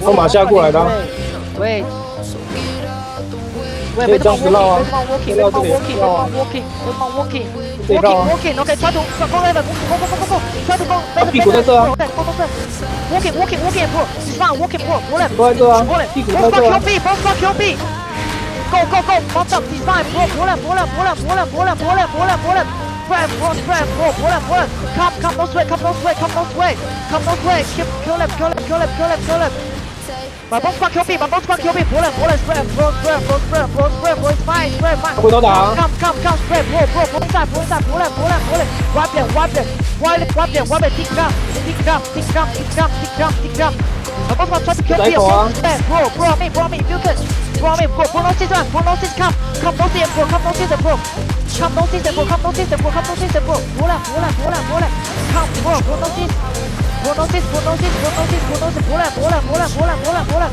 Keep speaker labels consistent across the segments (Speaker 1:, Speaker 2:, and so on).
Speaker 1: 我马下过来的、
Speaker 2: 喂。
Speaker 1: 可以这样子绕啊，绕这里，绕啊。可以绕啊。
Speaker 2: 他
Speaker 1: 屁股在这啊。
Speaker 2: 过来
Speaker 1: 这啊，屁股在这啊。
Speaker 2: Go go go！Bottom design，波波浪波浪波浪波浪波浪波浪波浪波浪。sweat, one sweat, one, one, one. Come, come, no sweat, come, no sweat, come, no sweat, come, no sweat. keep kill him, kill him, kill him, kill him, kill him. My boss fuck your beat, my boss fuck your beat. Pull him, pull him, spread, bro, spread, bro, spread, bro, spread, bro, it's spread. Come, come, come, spread, bro, bro, pull inside, pull inside, pull him, pull him, pull him. Wipe them, wipe them, wipe them, wipe them, wipe them. Tick down, tick down, tick down, tick down, tick down, tick down. My boss fuck try to kill me, bro, bro, bro, me, bro, me, if you could. Bro, me, bro, bro, no season, bro, no season, come. Come, no season, bro, come, no season, bro. Chop, don't tease the bro, come, don't tease the bro, come, don't tease the bro. Roll up, roll up, roll up, roll up. Come, bro, bro, don't tease. Bro, don't tease, bro, don't tease, bro, don't. Roll up, roll up, roll up, roll up, roll up, roll up.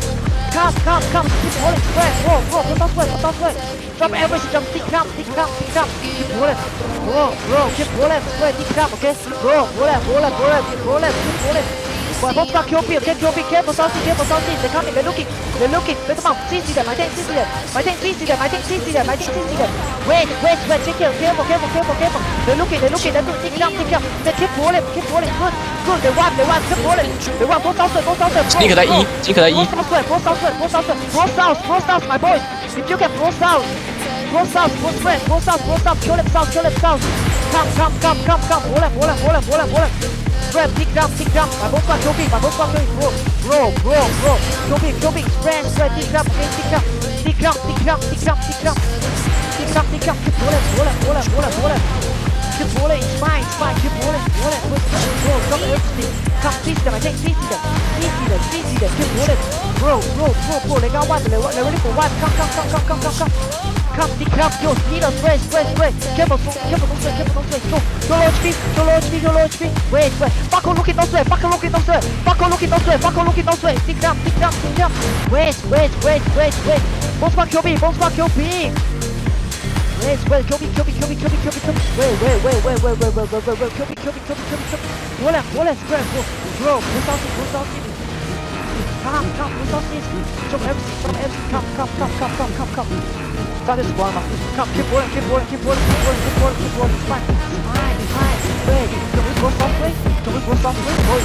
Speaker 2: Come, come, come, keep rolling, spread, bro, bro, bro, don't sweat, don't sweat. Drop average, jump, stick, come, stick, come, stick, come. Keep rolling, bro, bro, keep rolling, spread, stick, come, okay? Bro, roll up, roll up, roll up, keep rolling, keep rolling. Well, both back QB, okay, QB, careful, Saucy, careful, Saucy. They're coming, they're looking, they're looking. Let them out, CC them, I think CC them. I think CC them, I think CC them, I think CC them. Wait, wait, wait, take care, careful, careful, careful, careful. They're looking, they're looking, they're doing, tick down, tick down. They keep pulling, keep pulling, good, good. They run, they run, keep pulling. They run, both outside, both outside.
Speaker 3: Sneak that E, sneak that E.
Speaker 2: Both outside, both outside, both outside. Both south, both south, my boys. If you can, both south. Both south, both spread, both south, both south. Kill them south, kill them south. Come, come, come, come, come. Pull them, pull them, pull them, pull them, pull them grab, kick down, kick down. My bomb back, jumping, my bomb back, bro, bro, bro, bro. Jumping, jumping, grand side, kick down, kick kick down, kick down, kick down, kick down, kick down, kick down, kick down. Keep rolling, rolling, rolling, rolling, rolling. Keep rolling, it's fine. Keep rolling, rolling, rolling, bro. Come everything, come teach them, I think teach them, teach them, teach them. Keep rolling, bro, bro, bro, bro. They got one, they ready for one. Come, come, come, come, come, come, come. Come, tick down, yo, speed us, spread, spread, spread. Careful, careful, don't spread, careful, don't spread. Go, go low HP, go low HP, go low HP. Wait, wait. Fuck on looking, don't sweat. Fuck on looking, don't sweat. Fuck on looking, don't sweat. Fuck on looking, don't sweat. Tick down, tick down, tick down. Wait, wait, wait, wait, wait. Bounce back, QB, bounce back, QB. Wait, wait, QB, QB, QB, QB, QB, QB. Wait, wait, wait, wait, wait, wait, wait, wait, wait, wait. QB, QB, QB, QB, QB. Pull it, pull it, spread, bro. Bro, push out, push out. Come, come, we got this. From everything, from everything. Come, come, come, come, come, come, come. That is warm. Come, keep working, keep working, keep working, keep working, keep working, keep working. Fine, fine, fine. Wait, can we go software? Can we go software? Boy.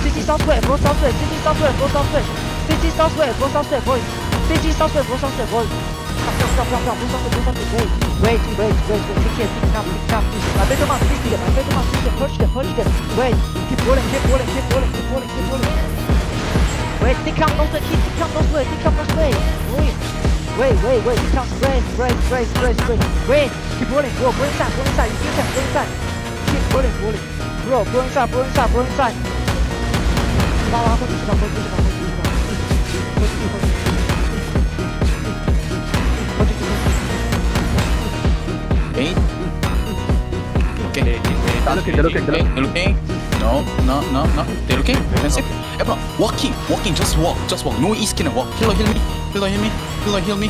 Speaker 2: City software, go software, city software, go software. City software, go software, boy. City software, go software, boy. Come, come, come, come, come, go software, go software, boy. Wait, wait, wait, wait. Pick it, pick it up, pick it up. I bet them up, pick it up, I bet them up, pick it up, punch them, punch them. Wait, keep rolling, keep rolling, keep rolling, keep rolling, keep rolling. Wait, stick out, don't touch it, stick out, don't wait, stick out, don't way, Wait, wait, wait, wait, stick out, brace, brace, brace, brace, brace. Wait, keep rolling, bro, go inside, go inside, you can go inside. Keep rolling, rolling. Bro, go inside, bro, inside, bro, inside. Wow, wow, push it up, push it up, push it up. Push it up, push it up. Hein? Ok. Tá no
Speaker 3: quem? Tá
Speaker 1: no quem? Tá no quem?
Speaker 3: Okay. No, no, no, no. They're looking. Defensive. Everyone, walking, walking. Just walk, just walk. No east and walk. Healer, heal me. Healer, heal me. Healer, heal me.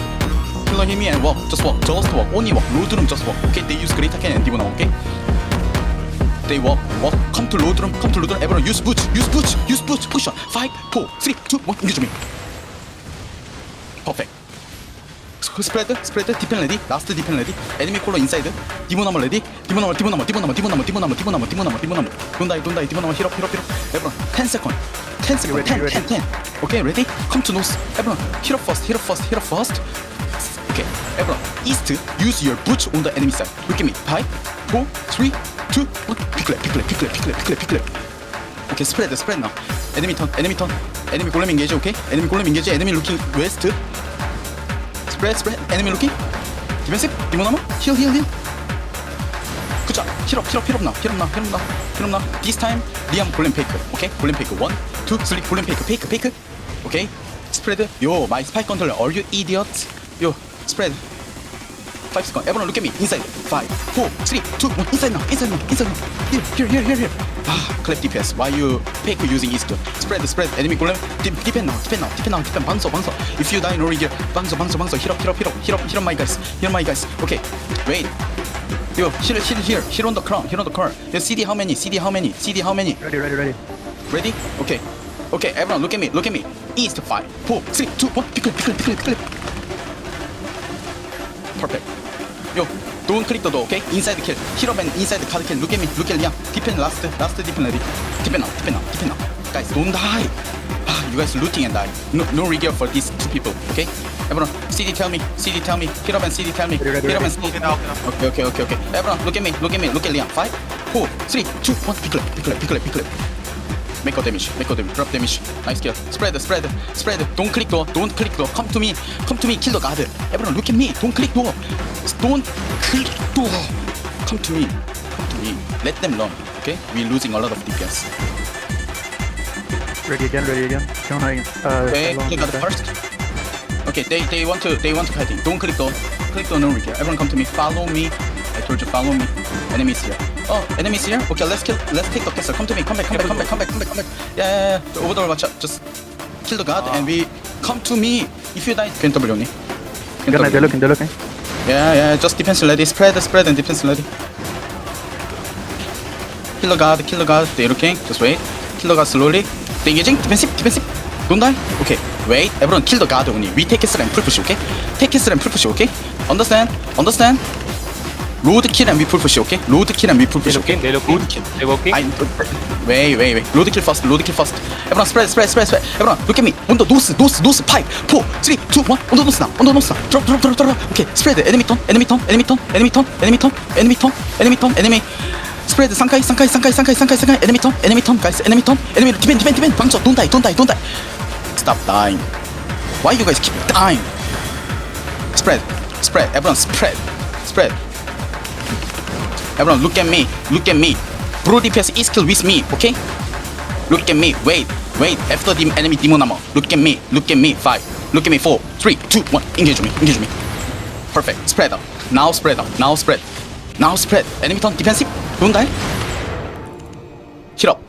Speaker 3: Healer, heal me and walk. Just walk. Just walk. Only walk. Road room, just walk. Okay. They use greater cannon and demon. Okay. They walk, walk. Come to road room. Come to road room. Everyone, use boots. Use boots. Use boots. Push on. Five, four, three, two, one. Engage me. Perfect. 스프레드? 스프레드? 디펜 레디? 라스트 디펜 레디? 에니미 콜러 인사이드? 디모나머 레디? 디모나머 디모나머 디모나머 디모나머 디모나머 디모나머 디모나머 디모나머. 돈다이 돈다이 디모나머 히럽 히럽 히럽. 에브런 10 세컨. 10 세컨 10 10 10 오케이 레디 컴투 노스 에브런 히럽 퍼스트 히럽 퍼스트 히럽 퍼스트 오케이 에브런 이스트 use your boots on the enemy side. Look at me. 5 4 3 2 1 피클랩 피클랩 피클랩 피클랩 피클랩 피클랩 오케이 스프레드 스프레드 나 에니미 턴 에니미 턴 에니미 골렘 인게이지 오케이 에니미 골렘 인게이지 에니미 루킹 웨스트 스프레드 스프레드 에니미 루킹 디펜시브 디모나모 힐힐힐 굿잡 힐업 힐업 힐업 나 힐업 나 힐업 나 힐업 나 This time 리암 골렘 페이크 오케이 골렘 페이크 원, 투, 쓰리 골렘 페이크 페이크 페이크 오케이 스프레드 요 마이 스파이 Are you idiot? 요 스프레드 Five seconds. Everyone look at me. Inside. Five, four, three, two, one. Inside now. Inside now. Inside now. Here, here, here, here, here. Ah, collect DPS. Why you pick using Easter? Spread, spread. Enemy golem. defend now. Defend now. Defend now. Depend. Bounce, bounce. If you die, no regear. Bounce, bounce, bounce. Hit up, hit up, hit up. Hit up, hit up, my guys. Hit up, my guys. Okay. Wait. Yo, hit, hit here. Hit on the crown. Hit on the crown. Yo, CD how many? CD how many? CD how many?
Speaker 1: Ready, ready, ready.
Speaker 3: Ready? Okay. Okay, everyone, look at me. Look at me. East. Five, four, three, two, one. pick pickle, pick, pickle. Perfect. Yo, don't click the door, okay? Inside the kill. Hero and inside the card kill. Look at me. Look at Liam. Defend last, last defend ready. Defend now, defend now, defend now. Guys, don't die. Ah, you guys looting and die. No, no regret for these two people, okay? Everyone, CD tell me. CD tell me. And CD tell me.
Speaker 1: Ready, ready,
Speaker 3: Hero and. CD. Okay, okay, okay, okay. Everyone, look at me. Look at me. Look at Liam. Five, four, three, two, one. Pickle, pickle, pickle, pickle. Make a damage, make a damage, drop damage. Nice kill. Spread, spread, spread. Don't click door, don't click door. Come to me, come to me, kill the guard. Everyone, look at me. Don't click door. Don't click door. Come to me, come to me. Let them run. Okay? We're losing a lot of DPS.
Speaker 1: Ready again, ready again. Count again. Uh,
Speaker 3: Okay, click out
Speaker 1: okay.
Speaker 3: first. Okay, they they want to they want to fighting. Don't click door. Click door, no recare. Everyone come to me. Follow me. I told you, follow me. Enemies here. Oh, enemies here. Okay, let's kill. Let's take the castle. Come to me. Come back. Come back. Come back. Come back. Come back. Come back. Yeah, yeah, yeah. The Overlord, watch out. Just kill the guard and we come to me. If you die, can W only. Can
Speaker 1: they're
Speaker 3: W.
Speaker 1: looking, they're looking.
Speaker 3: Yeah, yeah. Just defense ready. Spread, spread, and defense ready. Kill the guard. Kill the guard. They looking. Just wait. Kill the guard slowly. They engaging. Defensive. Defensive. Don't die. Okay. Wait. Everyone kill the guard only. We take castle and full push. Okay. Take castle and full push. Okay. Understand? Understand? 로드킬이랑 미풀 푸시 오케이? 로드킬이랑
Speaker 4: 미풀
Speaker 3: 푸시 오케이? 내려킹 로드킬. 내려킹 아니 웨이 웨이 웨이. 로드킬 퍼스트 로드킬 퍼스트. 에브런 스프레드 스프레드 스프레드 스프레드. 에브런 look at me. 온더 노스 노스 노스. 파이브 포 쓰리 투 원. 온더 노스 나 온더 노스 나 드롭 드롭 드롭 드롭. 오케이. 스프레드 에니미 톤 에니미 톤 에니미 톤 에니미 톤 에니미 톤 에니미 톤 에니미 톤 에니미 스프레드 상카이 상카이 상카이 상카이 상카이 상카이. 에니미 톤 에니미 톤 가이스 에니미 톤 에니미 디펜 디펜 디펜 방쳐. 돈 다이 돈 다이 돈 다이 stop dying. Why you guys keep dying? Spread spread. Everyone spread spread. Everyone, look at me. Look at me. Bro DPS is kill with me, okay? Look at me. Wait, wait. After the enemy demon armor. Look at me. Look at me. Five. Look at me. Four, three, two, one. Engage me. Engage me. Perfect. Spread out. Now spread out. Now spread. Now spread. Enemy turn defensive. Don't die. Up.